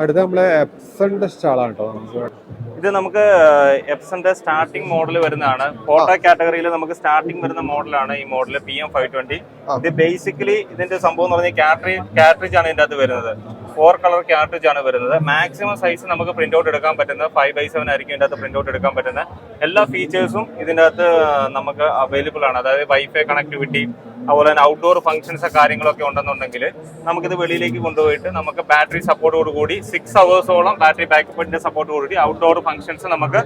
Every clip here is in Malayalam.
അടുത്ത നമ്മളെ എപ്സന്റെ സ്റ്റാളാണ് കേട്ടോ ഇത് നമുക്ക് എപ്സന്റെ സ്റ്റാർട്ടിംഗ് മോഡൽ വരുന്നതാണ്. ഫോട്ടോ കാറ്റഗറിയിൽ നമുക്ക് സ്റ്റാർട്ടിംഗ് വരുന്ന മോഡലാണ് ഈ model P M five twenty ഇത് ബേസിക്കലി ഇതിന്റെ സംഭവം എന്ന് പറഞ്ഞാൽ കാറ്ററി കാറ്ററിജ് ആണ് ഇതിന്റെ അകത്ത് വരുന്നത്. ഫോർ കളർ കാറ്ററിജ് ആണ് വരുന്നത്. മാക്സിമം സൈസ് നമുക്ക് പ്രിന്റ് ഔട്ട് എടുക്കാൻ പറ്റുന്നത് ഫൈവ് ബൈ സെവൻ ആയിരിക്കും ഇതിന്റെ അകത്ത് പ്രിന്റ് ഔട്ട് എടുക്കാൻ പറ്റുന്ന എല്ലാ ഫീച്ചേഴ്സും ഇതിന്റെ അകത്ത് നമുക്ക് അവൈലബിൾ ആണ്. അതായത് വൈഫൈ കണക്ടിവിറ്റി അതുപോലെ തന്നെ ഔട്ട്ഡോർ ഫംഗ്ഷൻസ് കാര്യങ്ങളൊക്കെ ഉണ്ടെന്നുണ്ടെങ്കിൽ നമുക്കിത് വെളിയിലേക്ക് കൊണ്ടുപോയിട്ട് നമുക്ക് ബാറ്ററി സപ്പോർട്ടോട് കൂടി സിക്സ് അവേഴ്സോളം ബാറ്ററി ബാക്കപ്പിന്റെ സപ്പോർട്ടോട് കൂടി ഔട്ട്ഡോർ ഫംഗ്ഷൻസ് നമുക്ക്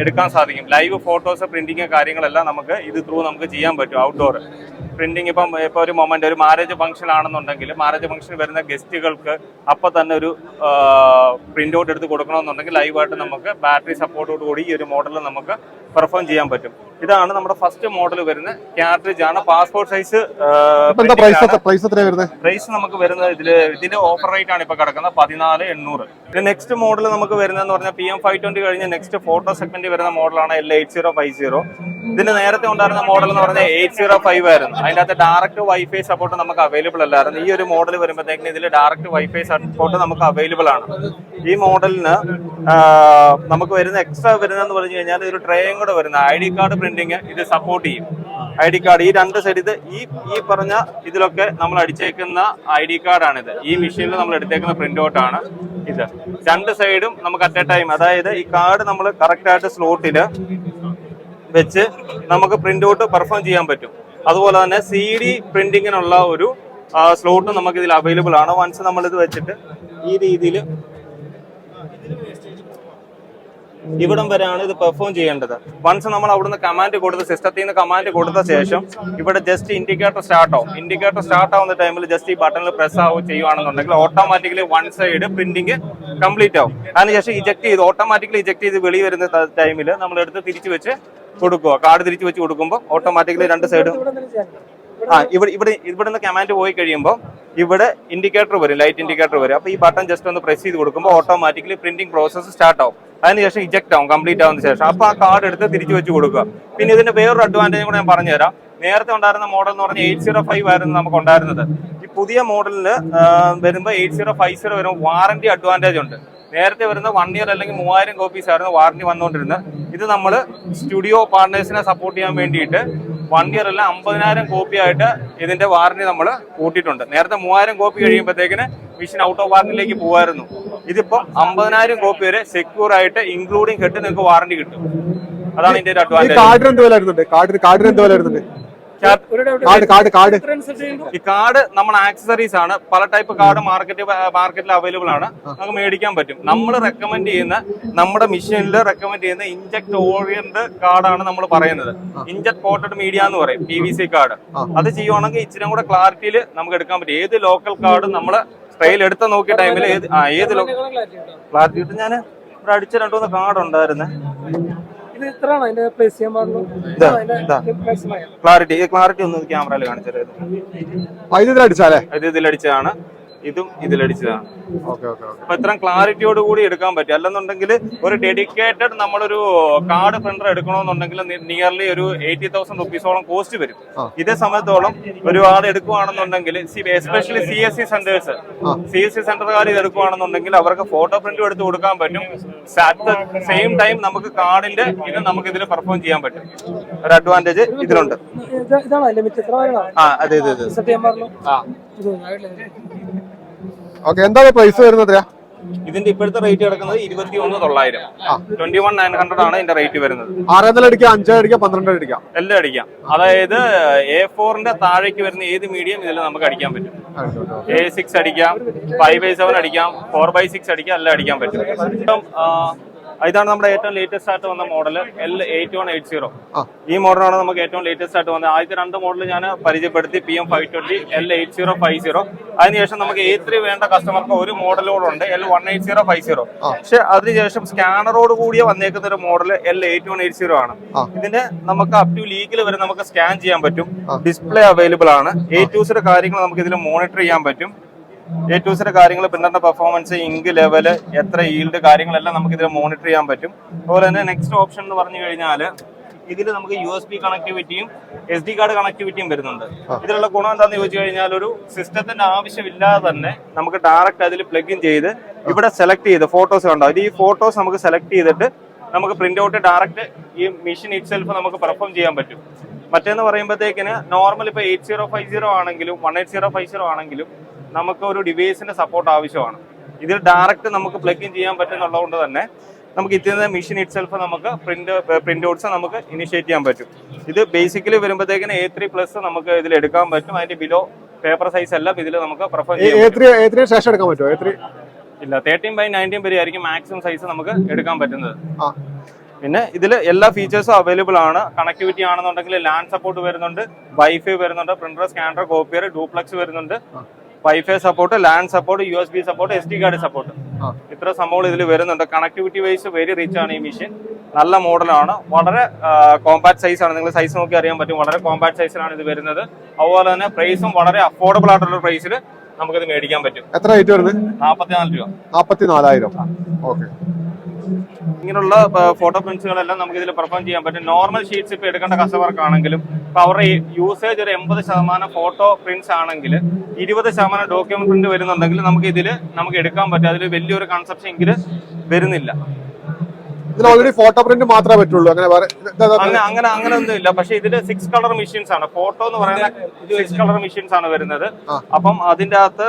എടുക്കാൻ സാധിക്കും. ലൈവ് ഫോട്ടോസ് പ്രിന്റിങ് കാര്യങ്ങളെല്ലാം നമുക്ക് ഇത് ത്രൂ നമുക്ക് ചെയ്യാൻ പറ്റും ഔട്ട്ഡോർ പ്രിന്റിങ് ഇപ്പം ഇപ്പൊ ഒരു മൊമെന്റ് ഒരു മാരേജ് ഫംഗ്ഷൻ ആണെന്നുണ്ടെങ്കിൽ മാരേജ് ഫംഗ്ഷൻ വരുന്ന ഗസ്റ്റുകൾക്ക് അപ്പൊ തന്നെ ഒരു പ്രിന്റ് ഔട്ട് എടുത്ത് കൊടുക്കണമെന്നുണ്ടെങ്കിൽ ലൈവായിട്ട് നമുക്ക് ബാറ്ററി സപ്പോർട്ടോട് കൂടി ഈ ഒരു മോഡൽ നമുക്ക് പെർഫോം ചെയ്യാൻ പറ്റും. ഇതാണ് നമ്മുടെ ഫസ്റ്റ് മോഡൽ വരുന്ന കാർട്രിഡ്ജ് ആണ്. പാസ്പോർട്ട് സൈസ് പ്രൈസ് നമുക്ക് വരുന്നത് ഇതിൽ ഇതിന്റെ ഓഫർ റേറ്റ് ആണ് ഇപ്പൊ കിടക്കുന്നത് പതിനാല് എണ്ണൂറ്. നെക്സ്റ്റ് മോഡൽ നമുക്ക് വരുന്നതെന്ന് പറഞ്ഞാൽ പി എം ഫൈവ് ട്വന്റി കഴിഞ്ഞ് നെക്സ്റ്റ് ഫോട്ടോ സെഗ്മെന്റ് വരുന്ന മോഡലാണ് L eight zero five zero. ഇതിന് നേരത്തെ ഉണ്ടായിരുന്ന മോഡൽ എന്ന് പറഞ്ഞാൽ എയ്റ്റ് സീറോ ഫൈവ് ആയിരുന്നു. അതിന്റെ അകത്ത് ഡയറക്റ്റ് വൈഫൈ സപ്പോർട്ട് നമുക്ക് അവൈലബിൾ അല്ലായിരുന്നു. ഈ ഒരു മോഡൽ വരുമ്പോഴത്തേക്കിന് ഇതിൽ ഡയറക്റ്റ് വൈഫൈ സപ്പോർട്ട് നമുക്ക് അവൈലബിൾ ആണ്. ഈ മോഡലിന് നമുക്ക് വരുന്ന എക്സ്ട്രാ വരുന്നതെന്ന് പറഞ്ഞു കഴിഞ്ഞാൽ ഒരു ട്രേയും കൂടെ വരുന്ന ഐ ഡി കാർഡ് പ്രിന്റിങ് ഇത് സപ്പോർട്ട് ചെയ്യും. ഐ ഡി കാർഡ് ഈ രണ്ട് സൈഡ് ഇത് ഈ ഈ പറഞ്ഞ ഇതിലൊക്കെ നമ്മൾ അടിച്ചേക്കുന്ന ഐ ഡി കാർഡാണിത്. ഈ മെഷീനിൽ നമ്മൾ എടുത്തേക്കുന്ന പ്രിന്റ് ഔട്ടാണ് ഇത്. രണ്ട് സൈഡും നമുക്ക് അറ്റ് എ ടൈം അതായത് ഈ കാർഡ് നമ്മൾ കറക്റ്റ് ആയിട്ട് സ്ലോട്ടിൽ വെച്ച് നമുക്ക് പ്രിന്റ് ഔട്ട് പെർഫോം ചെയ്യാൻ പറ്റും. അതുപോലെ തന്നെ സി ഡി പ്രിന്റിങ്ങിനുള്ള ഒരു സ്ലോട്ട് നമുക്ക് ഇതിൽ അവൈലബിൾ ആണ്. വൺസ് നമ്മൾ ഇത് വെച്ചിട്ട് ഈ രീതിയിൽ ഇവിടം വരെയാണ് ഇത് പെർഫോം ചെയ്യേണ്ടത്. വൺസ് നമ്മൾ അവിടുന്ന് കമാൻഡ് കൊടുത്ത് സിസ്റ്റത്തിൽ നിന്ന് കമാൻഡ് കൊടുത്ത ശേഷം ഇവിടെ ജസ്റ്റ് ഇൻഡിക്കേറ്റർ സ്റ്റാർട്ട് ആവും. ഇൻഡിക്കേറ്റർ സ്റ്റാർട്ട് ആവുന്ന ടൈമിൽ ജസ്റ്റ് ഈ ബട്ടണിൽ പ്രസ് ആവും ചെയ്യുവാണെന്നുണ്ടെങ്കിൽ automatically one side printing complete ആവും. അതിനുശേഷം ഇജക്ട് ചെയ്ത് ഓട്ടോമാറ്റിക്കലി ഇജക്ട് ചെയ്ത് വെളി വരുന്ന ടൈമിൽ നമ്മൾ എടുത്ത് തിരിച്ചു വെച്ച് കൊടുക്കുക. കാർഡ് തിരിച്ചു വെച്ച് കൊടുക്കുമ്പോൾ ഓട്ടോമാറ്റിക്കലി രണ്ട് സൈഡും ആ ഇവിടെ ഇവിടെ ഇവിടെ നിന്ന് കമാൻഡ് പോയി കഴിയുമ്പോൾ ഇവിടെ ഇൻഡിക്കേറ്റർ വരും ലൈറ്റ് ഇൻഡിക്കേറ്റർ വരും. അപ്പോൾ ഈ ബട്ടൺ ജസ്റ്റ് ഒന്ന് പ്രസ് ചെയ്ത് കൊടുക്കുമ്പോൾ ഓട്ടോമാറ്റിക്കലി പ്രിന്റിംഗ് പ്രോസസ്സ് സ്റ്റാർട്ട് ആവും. അതിനുശേഷം ഇജക്ട് ആവും കംപ്ലീറ്റ് ആവുന്ന ശേഷം. അപ്പോൾ ആ കാർഡ് എടുത്ത് തിരിച്ചു വെച്ച് കൊടുക്കുക. പിന്നെ ഇതിന്റെ വേറൊരു അഡ്വാന്റേജ് കൂടെ ഞാൻ പറഞ്ഞുതരാം. നേരത്തെ ഉണ്ടായിരുന്ന മോഡൽ എന്ന് പറഞ്ഞാൽ എയ്റ്റ് സീറോ ഫൈവ് ആയിരുന്നു നമുക്ക് ഉണ്ടായിരുന്നത്. ഈ പുതിയ മോഡലിൽ വരുമ്പോൾ എയ്റ്റ് സീറോ ഫൈവ് സീറോ വരുമ്പോൾ വാറന്റി അഡ്വാന്റേജ് ഉണ്ട്. നേരത്തെ വരുന്ന വൺ ഇയർ അല്ലെങ്കിൽ മൂവായിരം കോപ്പീസ് ആയിരുന്നു വാറന്റി വന്നുകൊണ്ടിരുന്നത്. ഇത് നമ്മൾ സ്റ്റുഡിയോ പാർട്ട്നേഴ്സിനെ സപ്പോർട്ട് ചെയ്യാൻ വേണ്ടിയിട്ട് വൺ ഇയർ അല്ല അമ്പതിനായിരം കോപ്പി ആയിട്ട് ഇതിന്റെ വാറണ്ടി നമ്മൾ കൂട്ടിയിട്ടുണ്ട്. നേരത്തെ മൂവായിരം കോപ്പി കഴിയുമ്പോഴത്തേക്കിന് മെഷീൻ ഔട്ട് ഓഫ് വാറന്റിയിലേക്ക് പോകുമായിരുന്നു ഇതിപ്പോ അമ്പതിനായിരം കോപ്പി വരെ സെക്യൂർ ആയിട്ട് ഇൻക്ലൂഡിങ് ഹെഡ് നിങ്ങൾക്ക് വാറണ്ടി കിട്ടും. അതാണ് ഇതിന്റെ ഒരു അഡ്വാന്റേജ് കാർഡിന് എന്ത് വില വരുന്നുണ്ട്? കാർഡിന് കാർഡിന് എന്ത് വില വരുന്നുണ്ട്? കാർഡ് കാർഡ് കാർഡ് ഈ കാർഡ് നമ്മൾ ആക്സസറീസ് ആണ്. പല ടൈപ്പ് കാർഡ് മാർക്കറ്റ് മാർക്കറ്റിൽ അവൈലബിൾ ആണ്. നമുക്ക് മേടിക്കാൻ പറ്റും. നമ്മൾ റെക്കമെൻഡ് ചെയ്യുന്ന നമ്മുടെ മെഷീനിൽ റെക്കമെൻഡ് ചെയ്യുന്ന ഇഞ്ചക്ട് ഓറിയന്റ് കാർഡാണ് നമ്മൾ പറയുന്നത്. ഇഞ്ചക്ട് കോട്ടഡ് മീഡിയ എന്ന് പറയും പി വി സി കാർഡ് അത് ചെയ്യുവാണെങ്കിൽ ഇച്ചിരി കൂടെ ക്ലാരിറ്റിയിൽ നമുക്ക് എടുക്കാൻ പറ്റും. ഏത് ലോക്കൽ കാർഡും നമ്മൾ ട്രെയിൽ എടുത്ത് നോക്കിയ ടൈമിൽ ഏത് ആ ഏത് ക്ലാരിറ്റി കിട്ടും ഞാൻ ഇവിടെ അടിച്ച രണ്ടു മൂന്ന് കാർഡ് ഉണ്ടായിരുന്നേ ക്ലാരിറ്റി ഈ ക്ലാരിറ്റി ഒന്ന് ക്യാമറയിൽ കാണിച്ചത് വൈദ്യുതി അടിച്ചാലേ ഇത് ഇതിലടിച്ചതാണ് ഇതും ഇതിലടിച്ചതാണ്. Okay okay okay. അപ്പൊ ഇത്രയും ക്ലാരിറ്റിയോട് കൂടി എടുക്കാൻ പറ്റും. അല്ലെന്നുണ്ടെങ്കിൽ ഒരു ഡെഡിക്കേറ്റഡ് നമ്മളൊരു കാർഡ് പ്രിന്റർ എടുക്കണമെന്നുണ്ടെങ്കിൽ നിയർലി ഒരു എയ്റ്റി തൗസൻഡ് റുപ്പീസോളം കോസ്റ്റ് വരും. ഇതേ സമയത്തോളം ഒരുപാട് എടുക്കുവാണെന്നുണ്ടെങ്കിൽ especially C S C centres C S C സെന്ററുകാർ ഇത് എടുക്കുവാണെന്നുണ്ടെങ്കിൽ അവർക്ക് ഫോട്ടോ പ്രിന്റും എടുത്ത് കൊടുക്കാൻ പറ്റും. അറ്റ് സെയിം ടൈം നമുക്ക് കാർഡിന്റെ ഇത് നമുക്ക് ഇതിൽ പെർഫോം ചെയ്യാൻ പറ്റും. ഒരു അഡ്വാന്റേജ് ഇതിലുണ്ട്. ആ അതെ അതെ അതെ. സത്യം പറഞ്ഞു. ആ. ഓക്കെ എന്താണ് പ്രൈസ് വരുന്നത് ഇതിന്റെ ഇപ്പോഴത്തെ റേറ്റ് കിടക്കുന്നത് ഇരുപത്തി ഒന്ന് തൊള്ളായിരം. ട്വന്റി വൺ നയൻ ഹൺഡ്രഡ് ആണ് ഇതിന്റെ റേറ്റ് വരുന്നത്. ആറേതല അടിക്കാം അഞ്ചര അടിക്കാം പന്ത്രണ്ട് അടിക്കാം? എല്ലാം അടിക്കാം. അതായത് എ ഫോറിന്റെ താഴേക്ക് വരുന്ന ഏത് മീഡിയം ഇതിൽ നമുക്ക് അടിക്കാൻ പറ്റും. എ സിക്സ് അടിക്കാം ഫൈവ് ബൈ സെവൻ അടിക്കാം ഫോർ ബൈ സിക്സ് അടിക്കാം എല്ലാം അടിക്കാൻ പറ്റും. ഇതാണ് നമ്മുടെ ഏറ്റവും ലേറ്റസ്റ്റ് ആയിട്ട് വന്ന model L eight one eight zero. ഈ മോഡലാണ് നമുക്ക് ഏറ്റവും ലേറ്റസ്റ്റ് ആയിട്ട് വന്നത്. ആദ്യത്തെ രണ്ട് മോഡൽ ഞാൻ പരിചയപ്പെടുത്തി P M five twenty L eight zero five zero അതിനുശേഷം നമുക്ക് എ ത്രീ വേണ്ട കസ്റ്റമർക്ക് ഒരു മോഡലോടുണ്ട് L one eight zero five zero പക്ഷെ അതിനുശേഷം സ്കാനറോട് കൂടിയ വന്നേക്കുന്ന ഒരു model L eight one eight zero ആണ്. ഇതിന്റെ ഇതിന് നമുക്ക് അപ് ടു ലീഗിൽ വരെ നമുക്ക് സ്കാൻ ചെയ്യാൻ പറ്റും. ഡിസ്പ്ലേ അവൈലബിൾ ആണ്. എ ടൂസിന്റെ കാര്യങ്ങൾ നമുക്ക് ഇതിൽ മോണിറ്റർ ചെയ്യാൻ പറ്റും. എ ടൂസിന്റെ കാര്യങ്ങൾ പ്രിന്ററിന്റെ പെർഫോമൻസ് ഇങ്ക് ലെവൽ എത്ര ഈൽഡ് കാര്യങ്ങളെല്ലാം നമുക്ക് ഇതിൽ മോണിറ്റർ ചെയ്യാൻ പറ്റും. അതുപോലെ തന്നെ നെക്സ്റ്റ് ഓപ്ഷൻ എന്ന് പറഞ്ഞു കഴിഞ്ഞാൽ ഇതിൽ നമുക്ക് യു എസ് ബി കണക്ടിവിറ്റിയും എസ് ഡി കാർഡ് കണക്ടിവിറ്റിയും വരുന്നുണ്ട്. ഇതിലുള്ള ഗുണം എന്താണെന്ന് ചോദിച്ചു കഴിഞ്ഞാൽ ഒരു സിസ്റ്റത്തിന്റെ ആവശ്യമില്ലാതെ തന്നെ നമുക്ക് ഡയറക്റ്റ് അതിൽ പ്ലഗ് ഇൻ ചെയ്ത് ഇവിടെ സെലക്ട് ചെയ്ത് ഫോട്ടോസ് കണ്ടോ ഈ ഫോട്ടോസ് നമുക്ക് സെലക്ട് ചെയ്തിട്ട് നമുക്ക് പ്രിന്റ് ഔട്ട് ഡയറക്റ്റ് ഈ മെഷീൻ ഇറ്റ്സെൽഫ് നമുക്ക് പെർഫോം ചെയ്യാൻ പറ്റും. മറ്റേന്ന് പറയുമ്പോഴത്തേക്കിന് നോർമൽ ഇപ്പൊ എയ്റ്റ് സീറോ ഫൈവ് സീറോ ആണെങ്കിലും one eight zero five zero ആണെങ്കിലും നമുക്ക് ഒരു ഡിവൈസിന്റെ സപ്പോർട്ട് ആവശ്യമാണ്. ഇതിൽ ഡയറക്റ്റ് നമുക്ക് പ്ലഗ് ഇൻ ചെയ്യാൻ പറ്റുന്നുള്ളതുകൊണ്ട് തന്നെ നമുക്ക് ഇത്തിരി മെഷീൻ ഇറ്റ്സെൽഫ് നമുക്ക് പ്രിന്റ് പ്രിന്റ് ഔട്ട്സ് നമുക്ക് ഇനിഷ്യേറ്റ് ചെയ്യാൻ പറ്റും. ഇത് ബേസിക്കലി വരുമ്പോഴത്തേക്കിന് എ ത്രീ പ്ലസ് നമുക്ക് ഇതിൽ എടുക്കാൻ പറ്റും. അതിന്റെ ബിലോ പേപ്പർ സൈസ് എല്ലാം ഇതിൽ നമുക്ക് പ്രിഫർ ചെയ്യാം ശേഷം എടുക്കാൻ പറ്റുമോ? ഇല്ല തേർട്ടീൻ ബൈ നയന്റീൻ വരെ ആയിരിക്കും മാക്സിമം സൈസ് നമുക്ക് എടുക്കാൻ പറ്റുന്നത്. പിന്നെ ഇതിൽ എല്ലാ ഫീച്ചേഴ്സും അവൈലബിൾ ആണ്. കണക്ടിവിറ്റി ആണെന്നുണ്ടെങ്കിൽ ലാൻഡ് സപ്പോർട്ട് വരുന്നുണ്ട്. വൈഫൈ വരുന്നുണ്ട്. പ്രിന്റർ സ്കാനർ കോപ്പിയർ ഡ്യൂപ്ലക്സ് വരുന്നുണ്ട്. Wifi support LAN support U S B support S D card support ഇത്ര സംഭവങ്ങൾ ഇതിൽ വരുന്നുണ്ട്. കണക്ടിവിറ്റി വൈസ് വെരി റിച്ച് ആണ് ഈ മെഷീൻ നല്ല മോഡലാണ് വളരെ കോമ്പാക്ട് സൈസ് ആണ്. നിങ്ങൾ സൈസ് നോക്കി അറിയാൻ പറ്റും. വളരെ കോമ്പാക്ട് സൈസിലാണ് ഇത് വരുന്നത്. അതുപോലെ തന്നെ പ്രൈസും വളരെ അഫോർഡബിൾ ആയിട്ടുള്ള പ്രൈസിൽ നമുക്കിത് മേടിക്കാൻ പറ്റും. എത്ര റേറ്റ് വരുന്നത്? നാൽപ്പത്തിനാല് രൂപ. നാൽപ്പത്തിനാലായിരം ഓക്കെ. ഇങ്ങനെയുള്ള ഫോട്ടോ പ്രിന്റ്സുകളെല്ലാം നമുക്ക് ഇതിൽ പെർഫോം ചെയ്യാൻ പറ്റും. നോർമൽ ഷീറ്റ്സ് ഇപ്പൊ എടുക്കേണ്ട കസ്റ്റമർക്ക് ഇപ്പൊ അവരുടെ യൂസേജ് ഒരു എൺപത് ശതമാനം ഫോട്ടോ പ്രിന്റ്സ് ആണെങ്കിൽ ഇരുപത് ശതമാനം ഡോക്യുമെന്റ് പ്രിന്റ് വരുന്നുണ്ടെങ്കിൽ നമുക്ക് ഇതിൽ നമുക്ക് എടുക്കാൻ പറ്റും. അതിൽ വലിയൊരു കൺസെപ്ഷൻ എങ്കിൽ വരുന്നില്ല. ഇതിൽ ഓൾറെഡി ഫോട്ടോ പ്രിന്റ് മാത്രമേ പറ്റുള്ളൂ. അങ്ങനെ അങ്ങനെ അങ്ങനെ ഒന്നും ഇല്ല. പക്ഷെ ഇതിൽ സിക്സ് കളർ മെഷീൻസ് ആണ്. ഫോട്ടോ എന്ന് പറയുന്ന സിക്സ് കളർ മെഷീൻസ് ആണ് വരുന്നത്. അപ്പം അതിന്റെ അകത്ത്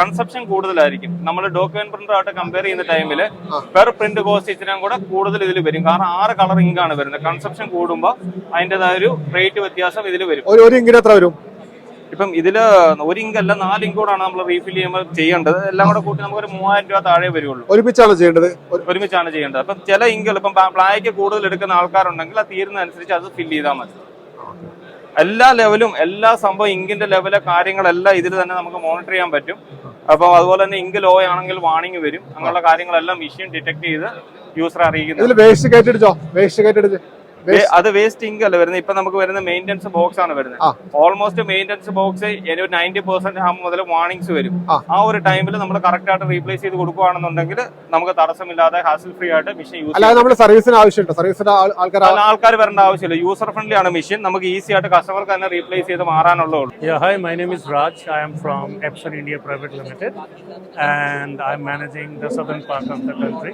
കൺസെപ്ഷൻ കൂടുതലായിരിക്കും. നമ്മൾ ഡോക്യുമെന്റ് പ്രിന്റർ ആയിട്ട് കമ്പയർ ചെയ്യുന്ന ടൈമിൽ പെർ പ്രിന്റ് കോസ്റ്റ് ഇച്ചിരി കൂടെ കൂടുതൽ ഇതിൽ വരും. കാരണം ആറ് കളർ ഇങ്ക് ആണ് വരുന്നത്. കൺസെപ്ഷൻ കൂടുമ്പോൾ അതിന്റെതായ ഒരു റേറ്റ് വ്യത്യാസം ഇതിൽ വരും. ഒരു ഒരു ഇങ്കിന് എത്ര വരും? ഇപ്പം ഇതിൽ ഒരു ഇങ്ക് അല്ല നാല് ഇങ്കോടാണ് നമ്മൾ റീഫിൽ ചെയ്യുമ്പോൾ ചെയ്യേണ്ടത്. എല്ലാം കൂടെ കൂട്ടി നമുക്ക് ഒരു മൂവായിരം രൂപ താഴെ വരുള്ളൂ ഒരുമിച്ചാണ് ചെയ്യേണ്ടത്? ഒരു- ഒരുമിച്ചാണ് ചെയ്യേണ്ടത്. അപ്പം ചില ഇങ്കുകൾ ഇപ്പം പ്ലായ്ക്ക് കൂടുതൽ എടുക്കുന്ന ആൾക്കാരുണ്ടെങ്കിൽ ആ തീരുന്നതനുസരിച്ച് അത് ഫില്ല് ചെയ്താൽ മതി. എല്ലാ ലെവലും എല്ലാ സംഭവം ഇങ്കിന്റെ ലെവലെ കാര്യങ്ങളെല്ലാം ഇതിൽ തന്നെ നമുക്ക് മോണിറ്റർ ചെയ്യാൻ പറ്റും. അപ്പം അതുപോലെ തന്നെ ഇങ്ക് ലോ ആണെങ്കിൽ വാണിംഗ് വരും. അങ്ങനെയുള്ള കാര്യങ്ങളെല്ലാം മെഷീൻ ഡിറ്റക്ട് ചെയ്ത് യൂസർ അറിയിക്കുന്നത് അത് വേസ്റ്റ് ഇങ്ക് അല്ല വരുന്നത്. ഇപ്പൊ നമുക്ക് വരുന്ന മെയിന്റനൻസ് ബോക്സ് ആണ് വരുന്നത്. ഓൾമോസ്റ്റ് മെയിന്റനൻസ് ബോക്സ് ഒരു നയന്റി പെർസെന്റ് ആകുമ്പോൾ മുതൽ വാർണിംഗ്സ് വരും. ആ. ആ ഒരു ടൈമിൽ നമ്മൾ കറക്റ്റ് ആയിട്ട് റീപ്ലേസ് ചെയ്ത് കൊടുക്കുകയാണെന്നുണ്ടെങ്കിൽ നമുക്ക് തടസ്സമില്ലാതെ ഹാസിൽ ഫ്രീ ആയിട്ട് മെഷീൻ യൂസ് അല്ലാതെ നമ്മൾ സർവീസിന് ആവശ്യമുണ്ട്. സർവീസിന് ആൾക്കാർ ആൾക്കാർ വരേണ്ട ആവശ്യമില്ല. യൂസർ ഫ്രണ്ട്ലി ആണ് മെഷീൻ നമുക്ക് ഈസി ആയിട്ട് കസ്റ്റമർക്ക് തന്നെ റീപ്ലേസ് ചെയ്ത് മാറാനുള്ളൂ hi my my name is Raj. I am from Epson India Private Limited and I'm managing the southern part of the country.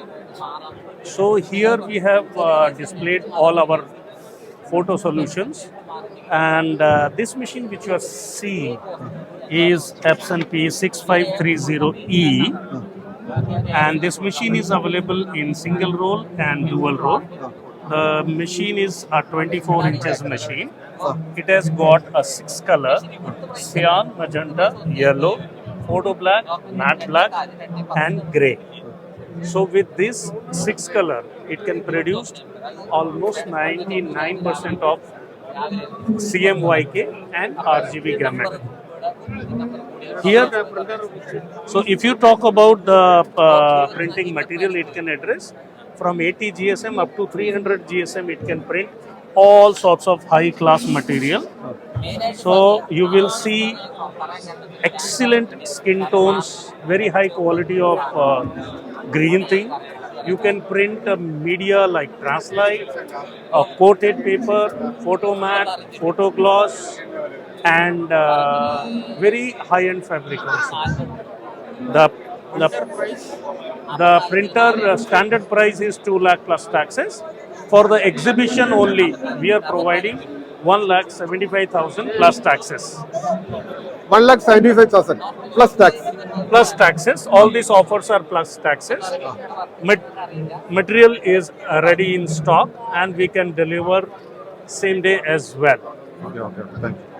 So, here we have uh, displayed all our photo solutions, and uh, this machine which you are seeing is Epson P6530E. And this machine is available in single roll and dual roll. The machine is a 24 inches machine. It has got a six color cyan, magenta, yellow, photo black, matte black, and gray. So with this six color, it can produce almost 99% of CMYK and RGB gamut. Here, so if you talk about the uh, printing material, it can address from 80 GSM up to 300 GSM. It can print all sorts of high class material. So you will see excellent skin tones, very high quality of uh, green thing. You can print a media like Translite, a coated paper, photo mat, photo gloss, and uh, very high-end fabric also. The, the, the printer uh, standard price is 2 lakh plus taxes. For the exhibition only, we are providing 1 lakh 75,000 plus taxes. 1 lakh 75,000 plus tax plus taxes. All these offers are plus taxes. Mat- material is ready in stock and we can deliver same day as well. Okay, okay, okay. Thank you.